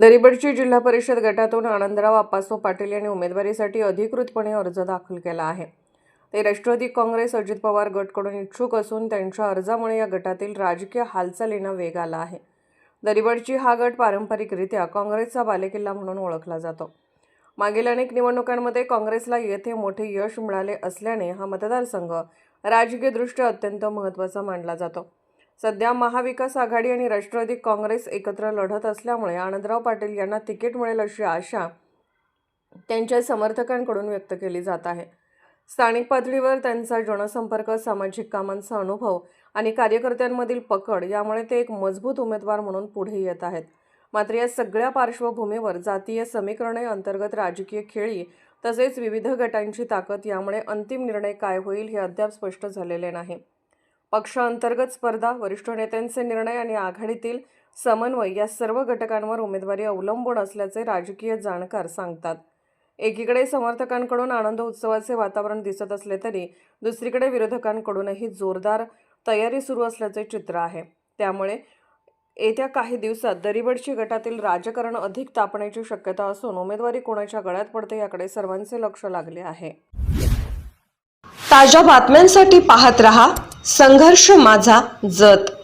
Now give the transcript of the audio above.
दरिबडची जिल्हा परिषद गटातून आनंदराव आप्पासो पाटील यांनी उमेदवारीसाठी अधिकृतपणे अर्ज दाखल केला आहे. ते राष्ट्रवादी काँग्रेस अजित पवार गटकडून इच्छुक असून त्यांच्या अर्जामुळे या गटातील राजकीय हालचालींना वेग आला आहे. दरिबडची हा गट पारंपरिकरित्या काँग्रेसचा बालेकिल्ला म्हणून ओळखला जातो. मागील अनेक निवडणुकांमध्ये काँग्रेसला येथे मोठे यश मिळाले असल्याने हा मतदारसंघ राजकीयदृष्ट्या अत्यंत महत्त्वाचा मानला जातो. सध्या महाविकास आघाडी आणि राष्ट्रवादी काँग्रेस एकत्र लढत असल्यामुळे आनंदराव पाटील यांना तिकीट मिळेल अशी आशा त्यांच्या समर्थकांकडून व्यक्त केली जात आहे. स्थानिक पातळीवर त्यांचा जनसंपर्क सामाजिक कामांचा अनुभव आणि कार्यकर्त्यांमधील पकड यामुळे ते एक मजबूत उमेदवार म्हणून पुढे येत आहेत. मात्र या सगळ्या पार्श्वभूमीवर जातीय समीकरणे अंतर्गत राजकीय खेळी तसेच विविध गटांची ताकद यामुळे अंतिम निर्णय काय होईल हे अद्याप स्पष्ट झालेले नाही. पक्षांतर्गत स्पर्धा वरिष्ठ नेत्यांचे निर्णय आणि आघाडीतील समन्वय या सर्व घटकांवर उमेदवारी अवलंबून असल्याचे राजकीय जाणकार सांगतात. एकीकडे समर्थकांकडून आनंद उत्सवाचे वातावरण दिसत असले तरी दुसरीकडे विरोधकांकडूनही जोरदार तयारी सुरू असल्याचे चित्र आहे. त्यामुळे येत्या काही दिवसात दरिबडची गटातील राजकारण अधिक तापण्याची शक्यता असून उमेदवारी कोणाच्या गळ्यात पडते याकडे सर्वांचे लक्ष लागले आहे. ताज्या बातम्यांसाठी पाहत रहा संघर्ष माझा जत.